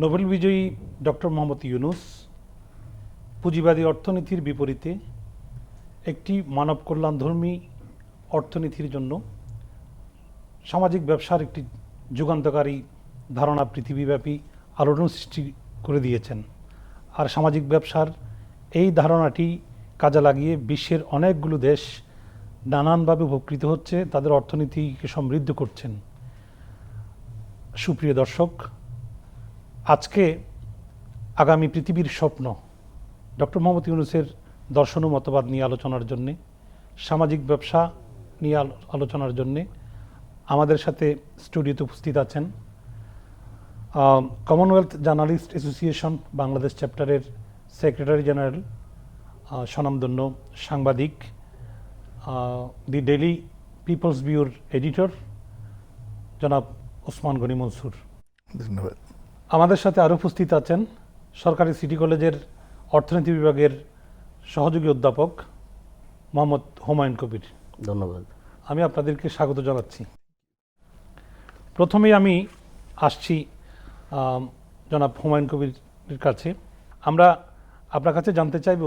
Nobel বিজয়ী doctor Mohammad Yunus পুঁজিবাদী অর্থনীতির বিপরীতে একটি মানব কল্যাণধর্মী অর্থনীতির জন্য সামাজিক ব্যবসার একটি যুগান্তকারী ধারণা পৃথিবীব্যাপী আলোড়ন সৃষ্টি করে দিয়েছেন। আর সামাজিক ব্যবসার এই ধারণাটি কাজে লাগিয়ে বিশ্বের অনেকগুলো দেশ নানানভাবে উপকৃত হচ্ছে, তাদের অর্থনীতিকে সমৃদ্ধ করছেন। সুপ্রিয় দর্শক আজকে আগামী পৃথিবীর স্বপ্ন ডক্টর মোহাম্মদ ইউনুসের দর্শন ও মতবাদ নিয়ে আলোচনার জন্যে, সামাজিক ব্যবসা নিয়ে আলোচনার জন্যে আমাদের সাথে স্টুডিওতে উপস্থিত আছেন কমনওয়েলথ জার্নালিস্ট অ্যাসোসিয়েশন বাংলাদেশ চ্যাপ্টারের সেক্রেটারি জেনারেল স্বনামধন্য সাংবাদিক দি ডেলি পিপলস বিউর এডিটর জনাব ওসমান গনি মনসুর। ধন্যবাদ। আমাদের সাথে আরও উপস্থিত আছেন সরকারি সিটি কলেজের অর্থনীতি বিভাগের সহযোগী অধ্যাপক মোহাম্মদ হুমায়ুন কবির। ধন্যবাদ। আমি আপনাদেরকে স্বাগত জানাচ্ছি। প্রথমেই আমি আসছি জনাব হুমায়ুন কবির কাছে। আমরা আপনার কাছে জানতে চাইব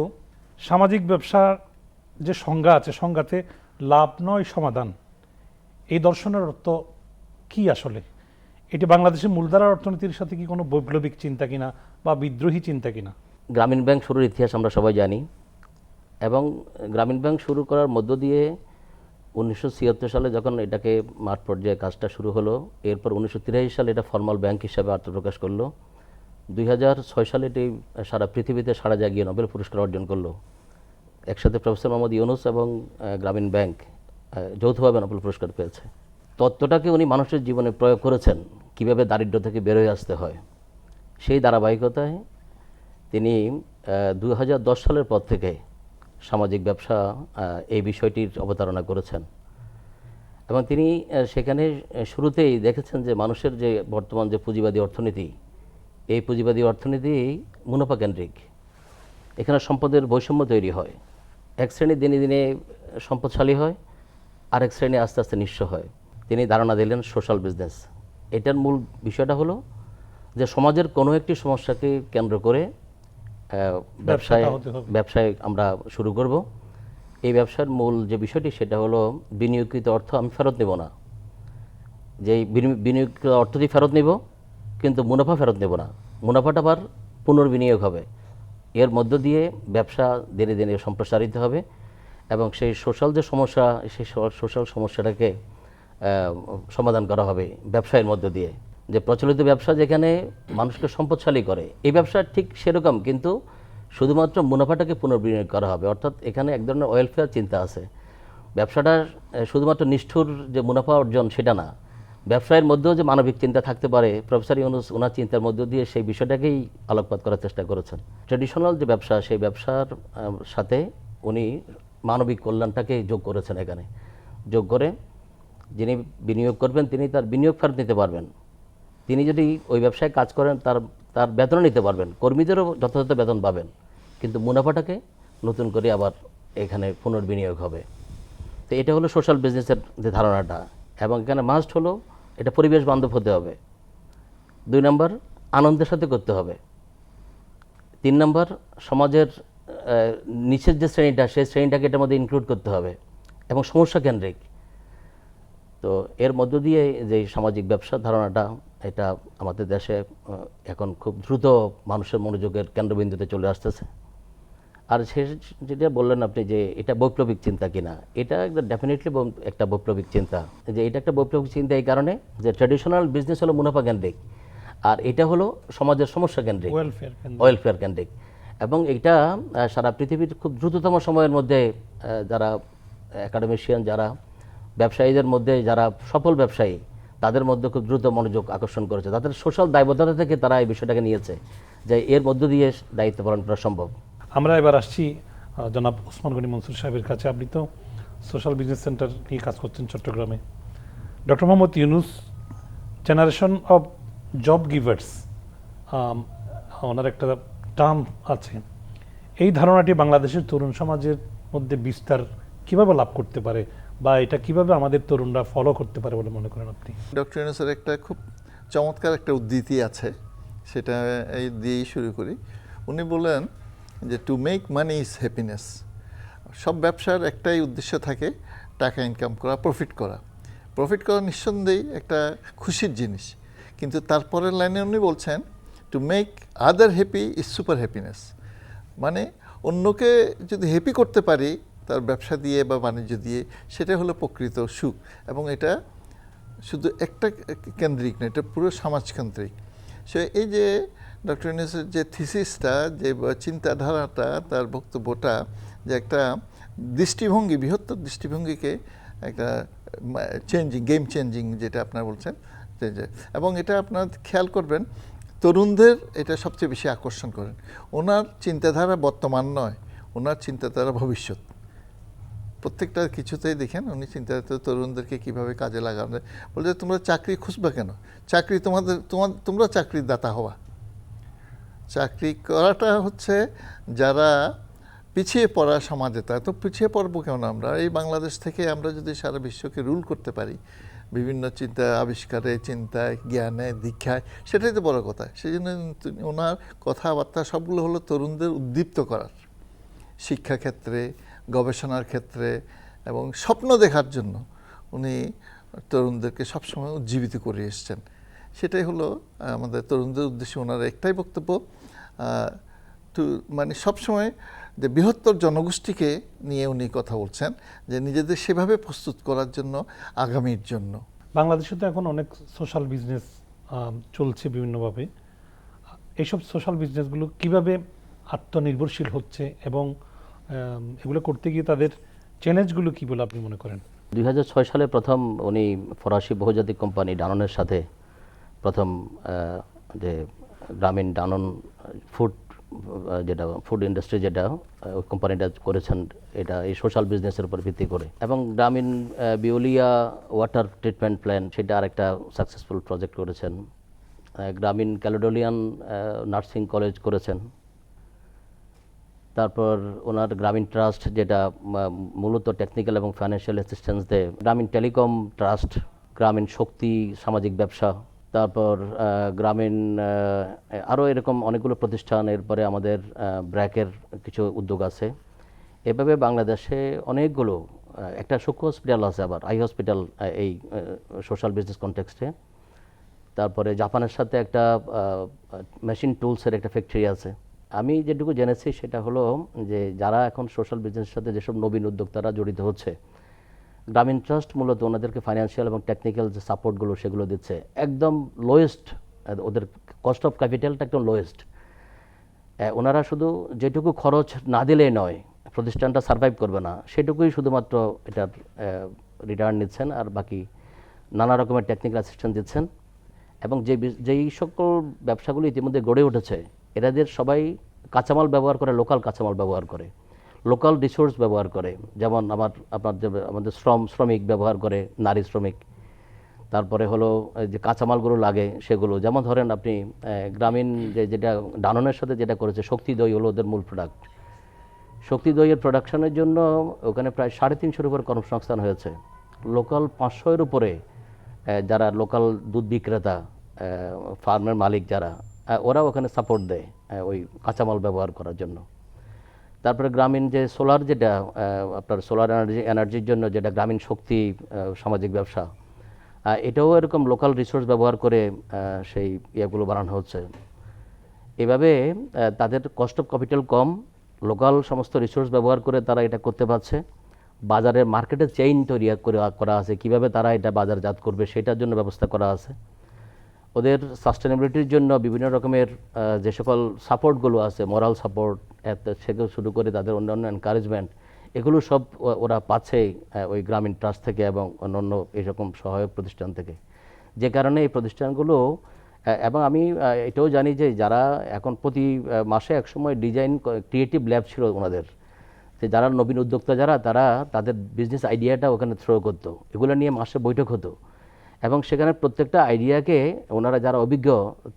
সামাজিক ব্যবসার যে সংজ্ঞা আছে সংজ্ঞাতে লাভ নয় সমাধান এই দর্শনের অর্থ কি আসলে? এটি বাংলাদেশের মূলধারার অর্থনীতির সাথে কি কোনো বৈপ্লবিক চিন্তা কিনা বা বিদ্রোহী চিন্তা কিনা? গ্রামীণ ব্যাংক শুরুর ইতিহাস আমরা সবাই জানি এবং গ্রামীণ ব্যাংক শুরু করার মধ্য দিয়ে উনিশশো ছিয়াত্তর সালে যখন এটাকে মাঠ পর্যায়ে কাজটা শুরু হলো, এরপর উনিশশো তিরাশি সালে এটা ফর্মাল ব্যাংক হিসাবে আত্মপ্রকাশ করল। দুই হাজার ছয় সালে এটি সারা পৃথিবীতে সারা জাগিয়ে নোবেল পুরস্কার অর্জন করল। একসাথে প্রফেসর মোহাম্মদ ইউনুস এবং গ্রামীণ ব্যাংক যৌথভাবে নোবেল পুরস্কার পেয়েছে। তত্ত্বটাকে উনি মানুষের জীবনে প্রয়োগ করেছেন। কীভাবে দারিদ্র্য থেকে বেরোয় আসতে হয়? সেই ধারাবাহিকতায় তিনি দু হাজার দশ সালের পর থেকে সামাজিক ব্যবসা এই বিষয়টির অবতারণা করেছেন। এবং তিনি সেখানে শুরুতেই দেখেছেন যে মানুষের যে বর্তমান যে পুঁজিবাদী অর্থনীতি, এই পুঁজিবাদী অর্থনীতি মুনাফা কেন্দ্রিক। এখানে সম্পদের বৈষম্য তৈরি হয়। এক শ্রেণি দিনে দিনে সম্পদশালী হয়, আরেক শ্রেণি আস্তে আস্তে নিঃস্ব হয়। তিনি ধারণা দিলেন সোশ্যাল বিজনেস এটার মূল বিষয়টা হলো যে সমাজের কোনো একটি সমস্যাকে কেন্দ্র করে ব্যবসায় ব্যবসায় আমরা শুরু করব। এই ব্যবসার মূল যে বিষয়টি সেটা হলো বিনিয়োগকৃত অর্থ আমি ফেরত নেব না। যে বিনিয়োগকৃত অর্থটি ফেরত নেব কিন্তু মুনাফা ফেরত নেব না। মুনাফাটা আবার পুনর্বিনিয়োগ হবে। এর মধ্য দিয়ে ব্যবসা দিনে দিনে সম্প্রসারিত হবে এবং সেই সোশ্যাল যে সমস্যা সেই সোশ্যাল সমস্যাটাকে সমাধান করা হবে ব্যবসায়ের মধ্য দিয়ে। যে প্রচলিত ব্যবসা যেখানে মানুষকে সম্পদশালী করে, এই ব্যবসা ঠিক সেরকম, কিন্তু শুধুমাত্র মুনাফাটাকে পুনর্বিনিয়োগ করা হবে। অর্থাৎ এখানে এক ধরনের ওয়েলফেয়ার চিন্তা আছে। ব্যবসাটা শুধুমাত্র নিষ্ঠুর যে মুনাফা অর্জন সেটা না, ব্যবসায়ের মধ্যেও যে মানবিক চিন্তা থাকতে পারে, প্রফেসর ইউনুস ওনার চিন্তার মধ্য দিয়ে সেই বিষয়টাকেই আলোকপাত করার চেষ্টা করেছেন। ট্রেডিশনাল যে ব্যবসা, সেই ব্যবসার সাথে উনি মানবিক কল্যাণটাকে যোগ করেছেন এখানে। যোগ করে যিনি বিনিয়োগ করবেন, তিনি তার বিনিয়োগ ফেরত নিতে পারবেন। তিনি যদি ওই ব্যবসায় কাজ করেন, তার তার বেতনও নিতে পারবেন। কর্মীদেরও যথাযথ বেতন পাবেন। কিন্তু মুনাফাটাকে নতুন করে আবার এখানে পুনর্বিনিয়োগ হবে। তো এটা হলো সোশ্যাল বিজনেসের যে ধারণাটা। এবং এখানে মাস্ট হলো এটা পরিবেশ বান্ধব হতে হবে। দুই নম্বর, আনন্দের সাথে করতে হবে। তিন নম্বর, সমাজের নিচের যে শ্রেণীটা, সেই শ্রেণীটাকে এটার মধ্যে ইনক্লুড করতে হবে। এবং সমস্যা কেন্দ্রিক। তো এর মধ্য দিয়ে যে সামাজিক ব্যবসার ধারণাটা এটা আমাদের দেশে এখন খুব দ্রুত মানুষের মনোযোগের কেন্দ্রবিন্দুতে চলে আসতেছে। আর সে যেটা বললেন আপনি যে এটা বৈপ্লবিক চিন্তা কিনা এটা একটা ডেফিনেটলি একটা বৈপ্লবিক চিন্তা। যে এটা একটা বৈপ্লবিক চিন্তা এই কারণে যে ট্র্যাডিশনাল বিজনেস হলো মুনাফা কেন্দ্রিক আর এটা হলো সমাজের সমস্যা কেন্দ্রিক। ওয়েলফেয়ার ওয়েলফেয়ার কেন্দ্রিক। এবং এটা সারা পৃথিবীর খুব দ্রুততম সময়ের মধ্যে যারা একাডেমিশিয়ান যারা ব্যবসায়ীদের মধ্যে যারা সফল ব্যবসায়ী, তাদের মধ্যে খুব দ্রুত মনোযোগ আকর্ষণ করেছে। তাদের সোশ্যাল দায়বদ্ধতা থেকে তারা এই বিষয়টাকে নিয়েছে যে এর মধ্য দিয়ে দায়িত্ব পালন করা সম্ভব। আমরা এবার আসছি জনাব ওসমান গনি মনসুর সাহেবের কাছে। আপনি তো সোশ্যাল বিজনেস সেন্টার নিয়ে কাজ করছেন চট্টগ্রামে। Doctor Mohammad Yunus, generation of job givers ওনার একটা টার্ম আছে। এই ধারণাটি বাংলাদেশের তরুণ সমাজের মধ্যে বিস্তার কীভাবে লাভ করতে পারে? বা এটা কীভাবে আমাদের তরুণরা ফলো করতে পারে বলে মনে করেন আপনি? ডক্টর ইউনুসের একটা খুব চমৎকার একটা উদ্ধৃতি আছে, সেটা এই দিয়েই শুরু করি। উনি বলেন যে to make money is happiness সব ব্যবসার একটাই উদ্দেশ্য থাকে টাকা ইনকাম করা প্রফিট করা। প্রফিট করা নিঃসন্দেহেই একটা খুশির জিনিস। কিন্তু তারপরের লাইনে উনি বলছেন to make other happy is super happiness মানে অন্যকে যদি হ্যাপি করতে পারি তার ব্যবসা দিয়ে বা বাণিজ্য দিয়ে, সেটা হলো প্রকৃত সুখ। এবং এটা শুধু একটা কেন্দ্রিক না এটা পুরো সমাজকেন্দ্রিক। সে এই যে ডক্টর ইউনুসের যে থিসিসটা, যে চিন্তাধারাটা, তার বক্তব্যটা, যে একটা দৃষ্টিভঙ্গি, বৃহত্তর দৃষ্টিভঙ্গিকে একটা চেঞ্জিং গেম চেঞ্জিং যেটা আপনার বলছেন এবং এটা আপনার খেয়াল করবেন, তরুণদের এটা সবচেয়ে বেশি আকর্ষণ করেন। ওনার চিন্তাধারা বর্তমান নয়, ওনার চিন্তাধারা ভবিষ্যৎ। প্রত্যেকটা কিছুতেই দেখেন উনি চিন্তা তরুণদেরকে কীভাবে কাজে লাগানো। বলছে তোমরা চাকরি খুঁজবে কেন? চাকরি তোমাদের তোমার তোমরা চাকরির দাতা হওয়া। চাকরি করাটা হচ্ছে যারা পিছিয়ে পড়া সমাজে, তা তো পিছিয়ে পড়ব কেন আমরা? এই বাংলাদেশ থেকে আমরা যদি সারা বিশ্বকে রুল করতে পারি, বিভিন্ন চিন্তা, আবিষ্কারে, চিন্তায়, জ্ঞানে, দীক্ষায়, সেটাই তো বড় কথা। সেই জন্য ওনার কথাবার্তা সবগুলো হলো তরুণদের উদ্দীপ্ত করার। শিক্ষাক্ষেত্রে গবেষণার ক্ষেত্রে এবং স্বপ্ন দেখার জন্য উনি তরুণদেরকে সবসময় উজ্জীবিত করে এসছেন। সেটাই হলো আমাদের তরুণদের উদ্দেশ্যে ওনার একটাই বক্তব্য টু মানে সবসময় যে বৃহত্তর জনগোষ্ঠীকে নিয়ে উনি কথা বলছেন, যে নিজেদের সেভাবে প্রস্তুত করার জন্য আগামীর জন্য। বাংলাদেশে তো এখন অনেক সোশ্যাল বিজনেস চলছে বিভিন্নভাবে। এইসব সোশ্যাল বিজনেসগুলো কীভাবে আত্মনির্ভরশীল হচ্ছে এবং এগুলো করতে গিয়ে তাদের চ্যালেঞ্জগুলো কি বলে আপনি মনে করেন? দুই হাজার ছয় সালে প্রথম উনি ফরাসি বহুজাতিক কোম্পানি ডাননের সাথে প্রথম যে গ্রামীণ ডানন ফুড যেটা ফুড ইন্ডাস্ট্রি যেটা ওই কোম্পানিটা করেছেন এটা এই সোশ্যাল বিজনেসের উপর ভিত্তি করে। এবং Grameen ah, Veolia water treatment plan সেটা আরেকটা সাকসেসফুল প্রজেক্ট করেছেন। গ্রামীণ ক্যালোডোলিয়ান নার্সিং কলেজ করেছেন। তারপর ওনার গ্রামীণ ট্রাস্ট যেটা মূলত টেকনিক্যাল এবং ফাইন্যান্সিয়াল অ্যাসিস্ট্যান্স দেয়, গ্রামীণ টেলিকম ট্রাস্ট, গ্রামীণ শক্তি, সামাজিক ব্যবসা, তারপর গ্রামীণ আরও এরকম অনেকগুলো প্রতিষ্ঠান, এরপরে আমাদের ব্র্যাকের কিছু উদ্যোগ আছে। এভাবে বাংলাদেশে অনেকগুলো একটা সূক্ষ্ম হসপিটাল আছে আবার আই হসপিটাল এই সোশ্যাল বিজনেস কনটেক্সটে তারপরে জাপানের সাথে একটা মেশিন টুলসের একটা ফ্যাক্টরি আছে। আমি যেটুকু জেনেছি সেটা হলো যে যারা এখন সোশ্যাল বিজনেসের সাথে যেসব নবীন উদ্যোক্তারা জড়িত হচ্ছে, গ্রামীণ ট্রাস্ট মূলত ওনাদেরকে ফাইন্যান্সিয়াল এবং টেকনিক্যাল যে সাপোর্টগুলো সেগুলো দিচ্ছে। একদম লোয়েস্ট ওদের কস্ট অফ ক্যাপিটালটা একদম লোয়েস্ট ওনারা শুধু যেটুকু খরচ না দিলেই নয়, প্রতিষ্ঠানটা সার্ভাইভ করবে না, সেটুকুই শুধুমাত্র এটার রিটার্ন নিচ্ছেন আর বাকি নানা রকমের টেকনিক্যাল অ্যাসিস্ট্যান্ট দিচ্ছেন। এবং যে যেই সকল ব্যবসাগুলো ইতিমধ্যে গড়ে উঠেছে, এরাদের সবাই কাঁচামাল ব্যবহার করে লোকাল কাঁচামাল ব্যবহার করে লোকাল রিসোর্স ব্যবহার করে, যেমন আমার, আপনার যে, আমাদের শ্রম, শ্রমিক ব্যবহার করে, নারী শ্রমিক। তারপরে হলো যে কাঁচামালগুলো লাগে সেগুলো, যেমন ধরেন আপনি গ্রামীণ যে, যেটা ডাননের সাথে যেটা করেছে শক্তি দই হলো ওদের মূল প্রোডাক্ট শক্তি দইয়ের প্রোডাকশনের জন্য ওখানে প্রায় সাড়ে তিনশোর উপর কর্মসংস্থান হয়েছে। লোকাল পাঁচশোর উপরে যারা লোকাল দুধ বিক্রেতা ফার্মের মালিক যারা ওরা ওখানে সাপোর্ট দেয় ওই কাঁচামাল ব্যবহার করার জন্য। তারপরে গ্রামীণ যে সোলার যেটা আপনার সোলার এনার্জি এনার্জির জন্য যেটা গ্রামীণ শক্তি সামাজিক ব্যবসা এটাও এরকম লোকাল রিসোর্স ব্যবহার করে সেই ইয়েগুলো বানানো হচ্ছে। এভাবে তাদের কস্ট অফ ক্যাপিটাল কম লোকাল সমস্ত রিসোর্স ব্যবহার করে তারা এটা করতে পারছে। বাজারের মার্কেটে চেইন তৈরি করা আছে, কীভাবে তারা এটা বাজারজাত করবে, সেটার জন্য ব্যবস্থা করা আছে। ওদের সাস্টেনেবিলিটির জন্য বিভিন্ন রকমের যে সকল সাপোর্টগুলো আছে মরাল সাপোর্ট সেগুলো শুরু করে তাদের অন্যান্য এনকারেজমেন্ট এগুলো সব ওরা পাচ্ছে ওই গ্রামীণ ট্রাস্ট থেকে এবং অন্যান্য এইরকম সহায়ক প্রতিষ্ঠান থেকে। যে কারণে এই প্রতিষ্ঠানগুলো এবং আমি এটাও জানি যে যারা এখন প্রতি মাসে একসময় ডিজাইন ক্রিয়েটিভ ল্যাব ছিল ওনাদের। যে যারা নবীন উদ্যোক্তা যারা, তারা তাদের বিজনেস আইডিয়াটা ওখানে থ্রো করতো। এগুলো নিয়ে মাসে বৈঠক হতো। এবং সেখানে প্রত্যেকটা আইডিয়াকে ওনারা যারা অভিজ্ঞ,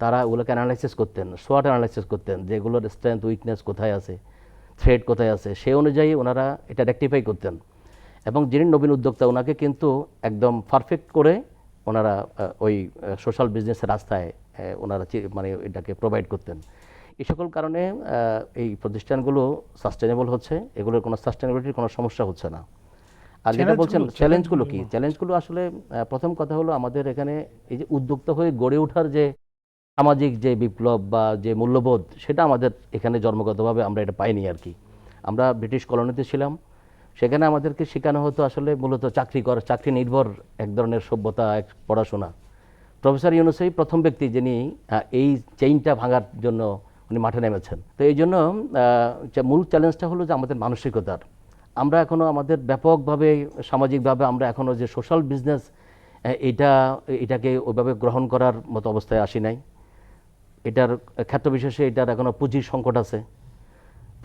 তারা ওগুলোকে অ্যানালাইসিস করতেন সোয়াট অ্যানালাইসিস করতেন যেগুলোর স্ট্রেংথ উইকনেস কোথায় আছে থ্রেড কোথায় আছে সেই অনুযায়ী ওনারা এটা রেকটিফাই করতেন। এবং যিনি নবীন উদ্যোক্তা, ওনাকে কিন্তু একদম পারফেক্ট করে ওনারা ওই সোশ্যাল বিজনেসের রাস্তায় ওনারা মানে এটাকে প্রোভাইড করতেন। এই সকল কারণে এই প্রতিষ্ঠানগুলো সাস্টেনেবল হচ্ছে, এগুলোর কোনো সাস্টেনেবিলিটির কোনো সমস্যা হচ্ছে না। আর যেটা বলছেন গুলো- চ্যালেঞ্জগুলো কি? চ্যালেঞ্জগুলো আসলে প্রথম কথা হলো আমাদের এখানে এই যে উদ্যোক্তা হয়ে গড়ে ওঠার যে সামাজিক যে বিপ্লব বা যে মূল্যবোধ সেটা আমাদের এখানে জন্মগতভাবে আমরা এটা পাইনি আর কি। আমরা ব্রিটিশ কলোনিতে ছিলাম। সেখানে আমাদেরকে শেখানো হতো আসলে মূলত চাকরি করা চাকরি নির্ভর এক ধরনের সভ্যতা এক পড়াশোনা। প্রফেসর ইউনুসই প্রথম ব্যক্তি যিনি এই চেইনটা ভাঙার জন্য উনি মাঠে নেমেছেন। তো এই জন্য মূল চ্যালেঞ্জটা হলো যে আমাদের মানসিকতার। আমরা এখনও আমাদের ব্যাপকভাবে, সামাজিকভাবে আমরা এখনও যে সোশ্যাল বিজনেস এটা, এটাকে ওইভাবে গ্রহণ করার মতো অবস্থায় আসি নাই। এটার ক্ষেত্র বিশেষে এটার এখনও পুঁজির সংকট আছে।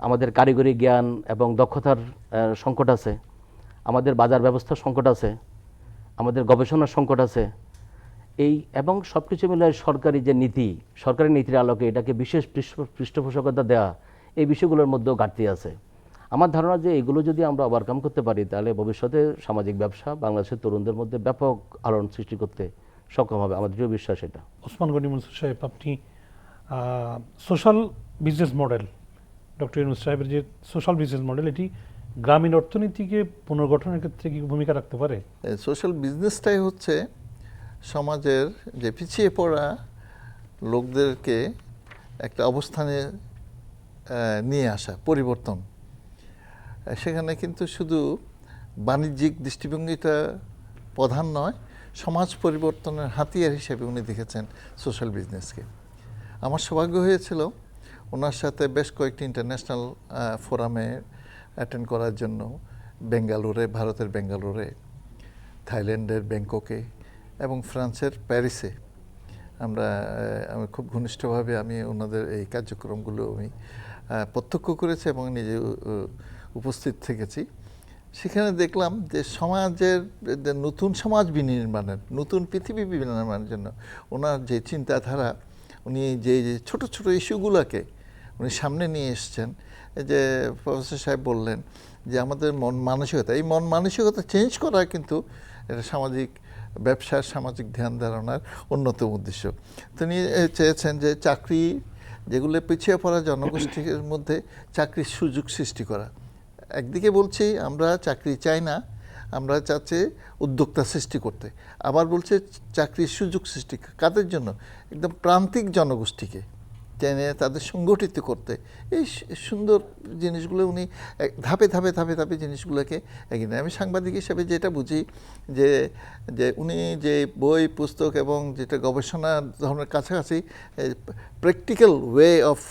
আমাদের কারিগরি জ্ঞান এবং দক্ষতার সংকট আছে। আমাদের বাজার ব্যবস্থার সংকট আছে। আমাদের গবেষণার সংকট আছে। এই, এবং সব কিছু মিলে সরকারি যে নীতি, সরকারি নীতির আলোকে এটাকে বিশেষ পৃষ্ঠপোষকতা দেওয়া এই বিষয়গুলোর মধ্যেও ঘাটতি আছে। আমার ধারণা যে এগুলো যদি আমরা ওভারকাম করতে পারি তাহলে ভবিষ্যতে সামাজিক ব্যবসা বাংলাদেশের তরুণদের মধ্যে ব্যাপক আলোড়ন সৃষ্টি করতে সক্ষম হবে। আমার দৃঢ় বিশ্বাস এটা। ওসমান গনি মনসুর সাহেব আপনি social business model doctor Yunus সাহেবের যে সোশ্যাল বিজনেস মডেল এটি গ্রামীণ অর্থনীতিকে পুনর্গঠনের ক্ষেত্রে কি ভূমিকা রাখতে পারে? সোশ্যাল বিজনেসটাই হচ্ছে সমাজের যে পিছিয়ে পড়া লোকদেরকে একটা অবস্থানে নিয়ে আসা পরিবর্তন। সেখানে কিন্তু শুধু বাণিজ্যিক দৃষ্টিভঙ্গিটা প্রধান নয়, সমাজ পরিবর্তনের হাতিয়ার হিসেবে উনি দেখেছেন সোশ্যাল বিজনেসকে। আমার সৌভাগ্য হয়েছিল ওনার সাথে বেশ কয়েকটি ইন্টারন্যাশনাল ফোরামে অ্যাটেন্ড করার জন্য বেঙ্গালুরে, ভারতের বেঙ্গালুরে, থাইল্যান্ডের ব্যাংককে এবং ফ্রান্সের প্যারিসে। আমরা আমি খুব ঘনিষ্ঠভাবে আমি ওনাদের এই কার্যক্রমগুলো আমি প্রত্যক্ষ করেছি এবং নিজে উপস্থিত থেকেছি। সেখানে দেখলাম যে সমাজের নতুন সমাজ বিনির্মাণের, নতুন পৃথিবী বিনির্মাণের জন্য ওনার যে চিন্তাধারা, উনি যে ছোট ছোট ইস্যুগুলোকে উনি সামনে নিয়ে এসছেন। যে প্রফেসর সাহেব বললেন যে আমাদের মন মানসিকতা, এই মন মানসিকতা চেঞ্জ করা কিন্তু এটা সামাজিক ব্যবসার, সামাজিক ধ্যান ধারণার অন্যতম উদ্দেশ্য। তিনি চেয়েছেন যে চাকরি, যেগুলো পিছিয়ে পড়া জনগোষ্ঠীর মধ্যে চাকরির সুযোগ সৃষ্টি করা। একদিকে বলছি আমরা চাকরি চাই না, আমরা চাচ্ছে উদ্যোক্তা সৃষ্টি করতে। আবার বলছে চাকরির সুযোগ সৃষ্টি কাদের জন্য? একদম প্রান্তিক জনগোষ্ঠীকে। টেনে তাদের সংগঠিত করতে। এই সুন্দর জিনিসগুলো উনি ধাপে ধাপে ধাপে ধাপে জিনিসগুলোকে এগিয়ে আমি সাংবাদিক হিসেবে যেটা বুঝি যে যে উনি যে বই, পুস্তক এবং যেটা গবেষণা ধরনের কাছাকাছি প্র্যাকটিক্যাল ওয়ে অফ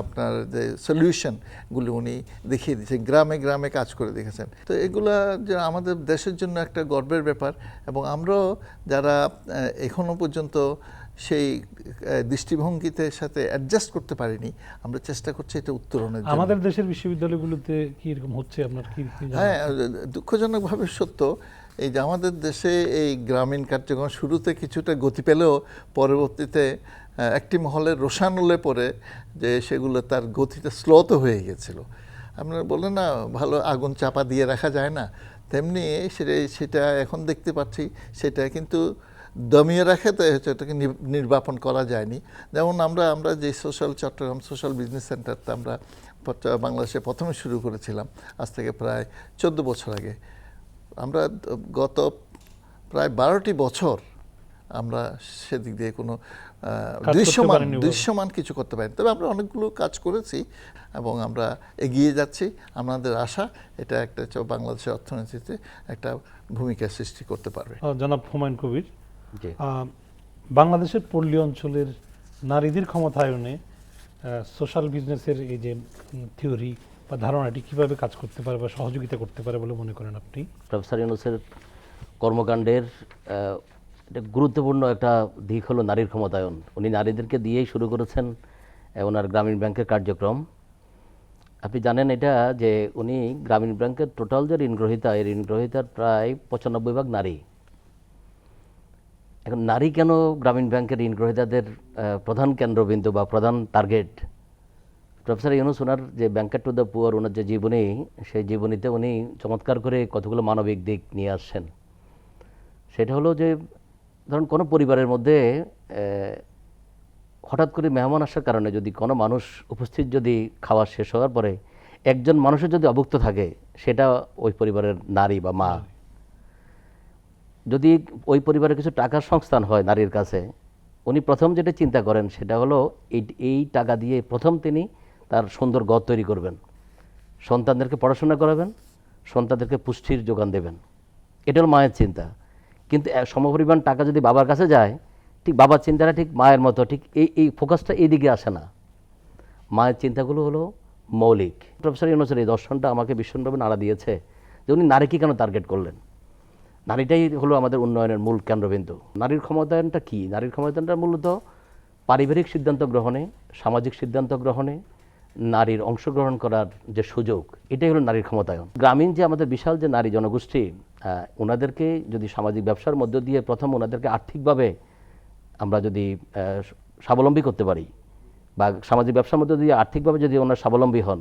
আপনার যে সলিউশনগুলো উনি দেখিয়ে দিয়েছেন, গ্রামে গ্রামে কাজ করে দেখেছেন। তো এগুলা যে আমাদের দেশের জন্য একটা গর্বের ব্যাপার এবং আমরাও যারা এখনও পর্যন্ত সেই দৃষ্টিভঙ্গিতে সাথে অ্যাডজাস্ট করতে পারিনি। আমরা চেষ্টা করছি এটা উত্তরণের জন্য। আমাদের দেশের বিশ্ববিদ্যালয়গুলোতে কি এরকম হচ্ছে? আপনার কি হ্যাঁ দুঃখজনকভাবে সত্য। এই যে আমাদের দেশে এই গ্রামীণ কার্যক্রম শুরুতে কিছুটা গতি পেলেও পরবর্তীতে একটি মহলের রোশানলে পরে যে সেগুলো তার গতিটা স্লোত হয়ে গেছিল। আপনারা বললেন না ভালো আগুন চাপা দিয়ে রাখা যায় না। তেমনি সেটা সেটা এখন দেখতে পাচ্ছি সেটা কিন্তু দমিয়ে রাখে তো হচ্ছে এটাকে নির- নির্বাপন করা যায়নি। যেমন আমরা আমরা যে সোশ্যাল চট্টগ্রাম সোশ্যাল বিজনেস সেন্টারটা আমরা বাংলাদেশে প্রথমে শুরু করেছিলাম আজ থেকে প্রায় চোদ্দ বছর আগে। আমরা গত প্রায় বারোটি বছর আমরা সেদিক দিয়ে কোনো দৃশ্যমান দৃশ্যমান কিছু করতে পারিনি। তবে আমরা অনেকগুলো কাজ করেছি এবং আমরা এগিয়ে যাচ্ছি। আমাদের আশা এটা একটা বাংলাদেশের অর্থনীতিতে একটা ভূমিকা সৃষ্টি করতে পারবে। জনাব হুমায়ুন কবির। বাংলাদেশের পল্লী অঞ্চলের নারীদের ক্ষমতায়নে সোশ্যাল বিজনেসের এই যে থিওরি বা ধারণাটি কীভাবে কাজ করতে পারে বা সহযোগিতা করতে পারে বলে মনে করেন আপনি? প্রফেসর ইউনুসের কর্মকাণ্ডের এটা গুরুত্বপূর্ণ একটা দিক হলো নারীর ক্ষমতায়ন। উনি নারীদেরকে দিয়েই শুরু করেছেন ওনার গ্রামীণ ব্যাংকের কার্যক্রম। আপনি জানেন এটা যে উনি গ্রামীণ ব্যাংকের টোটাল যে ঋণগ্রহীতা এই ঋণগ্রহীতার প্রায় পঁচানব্বই ভাগ নারী। এখন নারী কেন গ্রামীণ ব্যাংকের ঋণগ্রহীতাদের প্রধান কেন্দ্রবিন্দু বা প্রধান টার্গেট প্রফেসর ইউনুস ওনার যে ব্যাংকার টু দ্য পুয়ার ওনার যে জীবনী, সেই জীবনীতে উনি চমৎকার করে কতগুলো মানবিক দিক নিয়ে আসছেন। সেটা হলো যে, ধরুন কোনো পরিবারের মধ্যে হঠাৎ করে মেহমান আসার কারণে যদি কোনো মানুষ উপস্থিত যদি খাওয়া শেষ হওয়ার পরে, একজন মানুষের যদি অভুক্ত থাকে, সেটা ওই পরিবারের নারী বা মা। যদি ওই পরিবারে কিছু টাকার সংস্থান হয় নারীর কাছে, উনি প্রথম যেটা চিন্তা করেন সেটা হলো এই এই টাকা দিয়ে প্রথম তিনি তার সুন্দর ঘর তৈরি করবেন। সন্তানদেরকে পড়াশোনা করাবেন, সন্তানদেরকে পুষ্টির যোগান দেবেন। এটা হলো মায়ের চিন্তা। কিন্তু সমপরিমাণ টাকা যদি বাবার কাছে যায়, ঠিক বাবার চিন্তাটা ঠিক মায়ের মতো, ঠিক এই এই ফোকাসটা এই দিকে আসে না। মায়ের চিন্তাগুলো হলো মৌলিক। প্রফেসর ইউনুসের এই দর্শনটা আমাকে ভীষণভাবে নাড়া দিয়েছে যে উনি নারীকে কেন টার্গেট করলেন। নারীটাই হলো আমাদের উন্নয়নের মূল কেন্দ্রবিন্দু। নারীর ক্ষমতায়নটা কি? নারীর ক্ষমতায়নটা মূলত পারিবারিক সিদ্ধান্ত গ্রহণে, সামাজিক সিদ্ধান্ত গ্রহণে, নারীর অংশগ্রহণ করার যে সুযোগ, এটাই হলো নারীর ক্ষমতায়ন। গ্রামীণ যে আমাদের বিশাল যে নারী জনগোষ্ঠী ওনাদেরকে যদি সামাজিক ব্যবসার মধ্য দিয়ে প্রথম ওনাদেরকে আর্থিকভাবে আমরা যদি স্বাবলম্বী করতে পারি, বা সামাজিক ব্যবসার মধ্যে দিয়ে আর্থিকভাবে যদি ওনার স্বাবলম্বী হন,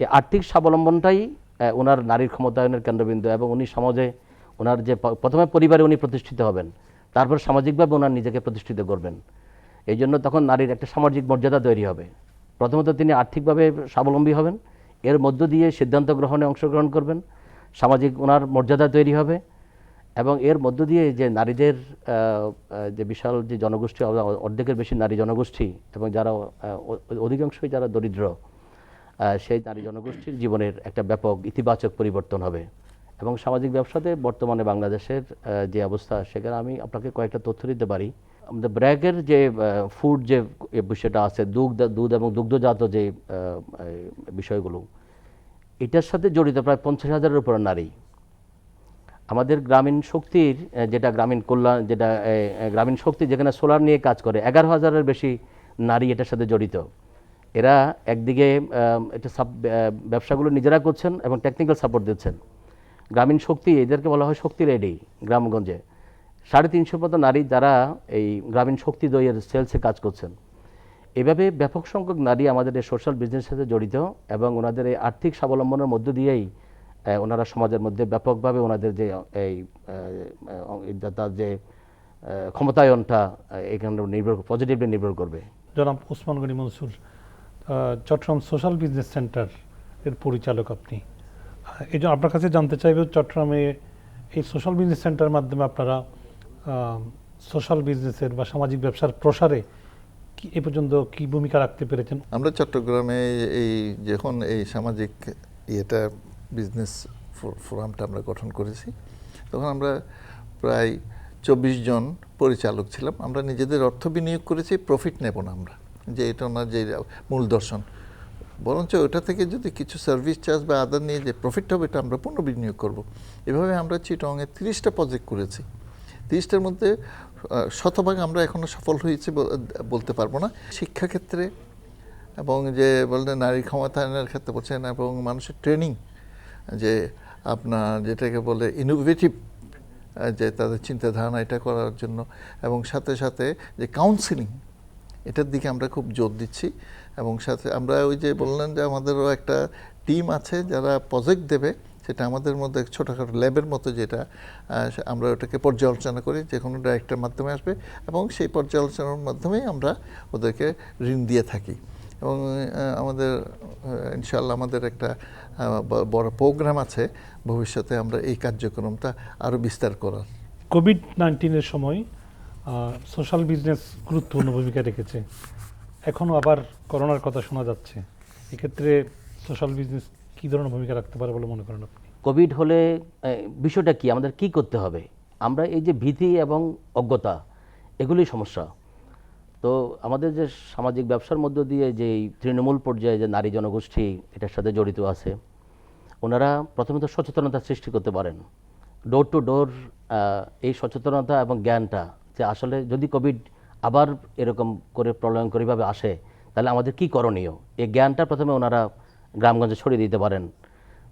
এই আর্থিক স্বাবলম্বনটাই ওনার নারীর ক্ষমতায়নের কেন্দ্রবিন্দু এবং উনি সমাজে ওনার যে প্রথমে পরিবারে উনি প্রতিষ্ঠিত হবেন, তারপর সামাজিকভাবে ওনার নিজেকে প্রতিষ্ঠিত করবেন। এই জন্য তখন নারীর একটা সামাজিক মর্যাদা তৈরি হবে। প্রথমত তিনি আর্থিকভাবে স্বাবলম্বী হবেন, এর মধ্য দিয়ে সিদ্ধান্ত গ্রহণে অংশগ্রহণ করবেন, সামাজিক ওনার মর্যাদা তৈরি হবে এবং এর মধ্য দিয়ে যে নারীদের যে বিশাল যে জনগোষ্ঠী অর্ধেকের বেশি নারী জনগোষ্ঠী এবং যারা অধিকাংশই যারা দরিদ্র সেই নারী জনগোষ্ঠীর জীবনের একটা ব্যাপক ইতিবাচক পরিবর্তন হবে। এবং সামাজিক ব্যবসাতে বর্তমানে বাংলাদেশের যে অবস্থা, সেখানে আমি আপনাকে কয়েকটা তথ্য দিতে পারি। আমাদের ব্র্যাকের যে ফুড যে বিষয়টা আছে, দুধ দুধ এবং দুগ্ধজাত যে বিষয়গুলো, এটার সাথে জড়িত প্রায় পঞ্চাশ হাজারের উপর নারী। আমাদের গ্রামীণ শক্তির যেটা গ্রামীণ কল্যাণ, যেটা গ্রামীণ শক্তি যেখানে সোলার নিয়ে কাজ করে, এগারো হাজারের বেশি নারী এটার সাথে জড়িত। এরা একদিকে এটা ব্যবসাগুলো নিজেরা করছেন এবং টেকনিক্যাল সাপোর্ট দিচ্ছেন। গ্রামীণ শক্তি, এদেরকে বলা হয় শক্তি রেডি গ্রামগঞ্জে। সাড়ে তিনশো মতো নারী যারা এই গ্রামীণ শক্তি দইয়ের সেলসে কাজ করছেন। এভাবে ব্যাপক সংখ্যক নারী আমাদের এই সোশ্যাল বিজনেসের সাথে জড়িত এবং ওনাদের এই আর্থিক স্বাবলম্বনের মধ্য দিয়েই ওনারা সমাজের মধ্যে ব্যাপকভাবে ওনাদের যে, এই তার যে ক্ষমতায়নটা এখানে নির্ভর পজিটিভলি নির্ভর করবে। জনাব Osman Gani Mansur Chittagong social business centre এর পরিচালক আপনি। এই জন্য আপনার কাছে জানতে চাইব, চট্টগ্রামে এই সোশ্যাল বিজনেস সেন্টারের মাধ্যমে আপনারা সোশ্যাল বিজনেসের বা সামাজিক ব্যবসার প্রসারে কি, এ পর্যন্ত কি ভূমিকা রাখতে পেরেছেন? আমরা চট্টগ্রামে এই যখন এই সামাজিক ইয়েটা বিজনেস ফোরামটা আমরা গঠন করেছি, তখন আমরা প্রায় চব্বিশ জন পরিচালক ছিলাম। আমরা নিজেদের অর্থ বিনিয়োগ করেছি প্রফিট নেব না আমরা। যে এটা ওনার যে মূল দর্শন। বরঞ্চ ওটা থেকে যদি কিছু সার্ভিস চার্জ বা আদার নিয়ে যে প্রফিট হবে, এটা আমরা পুনর্বিনিয়োগ করব। এভাবে আমরা চিটংয়ে তিরিশটা প্রজেক্ট করেছি। তিরিশটার মধ্যে শতভাগ আমরা এখনও সফল হয়েছি বল- বলতে পারব না। শিক্ষাক্ষেত্রে এবং যে বললেন নারী ক্ষমতায়নের ক্ষেত্রে বলছেন এবং মানুষের ট্রেনিং যে আপনার যেটাকে বলে ইনোভেটিভ যে তাদের চিন্তাধারণা এটা করার জন্য এবং সাথে সাথে যে কাউন্সিলিং এটার দিকে আমরা খুব জোর দিচ্ছি। এবং সাথে আমরা ওই যে বললেন যে আমাদেরও একটা টিম আছে যারা প্রজেক্ট দেবে, সেটা আমাদের মধ্যে ছোটোখাটো ল্যাবের মতো যেটা আমরা ওটাকে পর্যালোচনা করি, যে কোনো ডাইরেক্টর মাধ্যমে আসবে এবং সেই পর্যালোচনার মাধ্যমেই আমরা ওদেরকে ঋণ দিয়ে থাকি। এবং আমাদের ইনশাল্লাহ আমাদের একটা বড় প্রোগ্রাম আছে, ভবিষ্যতে আমরা এই কার্যক্রমটা আরও বিস্তার করার। কোভিড নাইন্টিনের সময় সোশ্যাল বিজনেস গুরুত্বপূর্ণ ভূমিকা রেখেছে। এখনও আবার করোনার কথা শোনা যাচ্ছে। এক্ষেত্রে সোশ্যাল বিজনেস কী ধরনের ভূমিকা রাখতে পারে বলে মনে করেন আপনি? কোভিড হলে বিষয়টা কি? আমাদের কি করতে হবে? আমরা এই যে ভীতি এবং অজ্ঞতা, এগুলোই সমস্যা। তো আমাদের যে সামাজিক ব্যবসার মধ্য দিয়ে যে তৃণমূল পর্যায়ে যে নারী জনগোষ্ঠী, এটার সাথে জড়িত আছে, ওনারা প্রথমত সচেতনতা সৃষ্টি করতে পারেন। ডোর টু ডোর এই সচেতনতা এবং জ্ঞানটা যে আসলে যদি কোভিড আবার এরকম করে প্রলয়ঙ্করীভাবে আসে, তাহলে আমাদের কি করণীয়? এই জ্ঞানটা প্রথমে ওনারা গ্রামগঞ্জে ছড়িয়ে দিতে পারেন।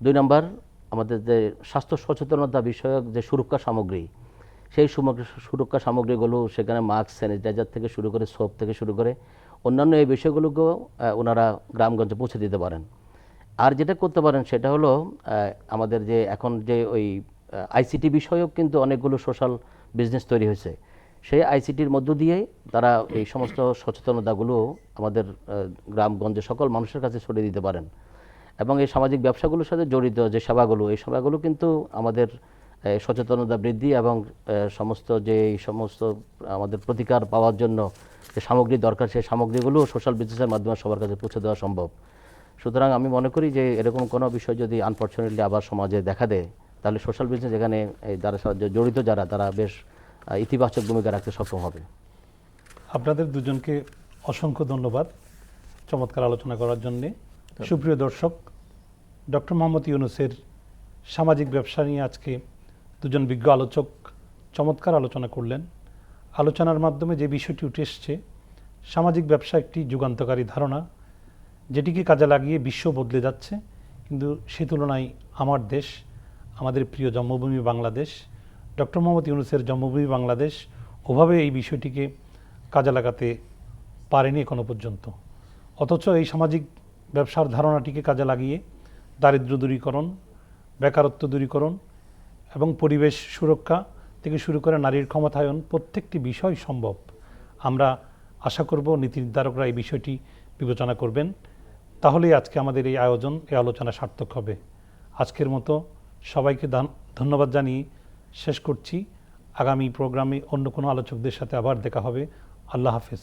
দুই নম্বর, আমাদের যে স্বাস্থ্য সচেতনতা বিষয়ক যে সুরক্ষা সামগ্রী, সেই সুরক্ষা সামগ্রীগুলো সেখানে মাস্ক, স্যানিটাইজার থেকে শুরু করে সোপ থেকে শুরু করে অন্যান্য এই বিষয়গুলোকেও ওনারা গ্রামগঞ্জে পৌঁছে দিতে পারেন। আর যেটা করতে পারেন সেটা হলো আমাদের যে এখন যে ওই আইসিটি বিষয়ক কিন্তু অনেকগুলো সোশ্যাল বিজনেস তৈরি হয়েছে। সেই আইসিটির মধ্য দিয়েই তারা এই সমস্ত সচেতনতাগুলো আমাদের গ্রামগঞ্জে সকল মানুষের কাছে ছড়িয়ে দিতে পারেন। এবং এই সামাজিক ব্যবসাগুলোর সাথে জড়িত যে সেবাগুলো, এই সেবাগুলো কিন্তু আমাদের সচেতনতা বৃদ্ধি এবং সমস্ত যে এই সমস্ত আমাদের প্রতিকার পাওয়ার জন্য যে সামগ্রী দরকার, সেই সামগ্রীগুলো সোশ্যাল বিজনেসের মাধ্যমে সবার কাছে পৌঁছে দেওয়া সম্ভব। সুতরাং আমি মনে করি যে এরকম কোনো বিষয় যদি আনফর্চুনেটলি আবার সমাজে দেখা দেয়, তাহলে সোশ্যাল বিজনেস এখানে যারা জড়িত যারা, তারা বেশ ইতিবাচক ভূমিকা রাখতে সক্ষম হবে। আপনাদের দুজনকে অসংখ্য ধন্যবাদ চমৎকার আলোচনা করার জন্যে। সুপ্রিয় দর্শক ডক্টর মোহাম্মদ ইউনুসের সামাজিক ব্যবসা নিয়ে আজকে দুজন বিজ্ঞ আলোচক চমৎকার আলোচনা করলেন। আলোচনার মাধ্যমে যে বিষয়টি উঠে এসছে সামাজিক ব্যবসা একটি যুগান্তকারী ধারণা যেটিকে কাজে লাগিয়ে বিশ্ব বদলে যাচ্ছে। কিন্তু সে তুলনায় আমার দেশ আমাদের প্রিয় জন্মভূমি বাংলাদেশ ডক্টর মোহাম্মদ ইউনুসের জন্মভূমি বাংলাদেশ ওভাবে এই বিষয়টিকে কাজে লাগাতে পারেনি এখনও পর্যন্ত। অথচ এই সামাজিক ব্যবসার ধারণাটিকে কাজে লাগিয়ে দারিদ্র দূরীকরণ, বেকারত্ব দূরীকরণ এবং পরিবেশ সুরক্ষা থেকে শুরু করে নারীর ক্ষমতায়ন প্রত্যেকটি বিষয় সম্ভব। আমরা আশা করব নীতি নির্ধারকরা এই বিষয়টি বিবেচনা করবেন। তাহলেই আজকে আমাদের এই আয়োজন, এই আলোচনা সার্থক হবে। আজকের মতো সবাইকে ধন্যবাদ জানিয়ে শেষ করছি। আগামী প্রোগ্রামে অন্য কোনো আলোচকদের সাথে আবার দেখা হবে। আল্লাহ হাফেজ।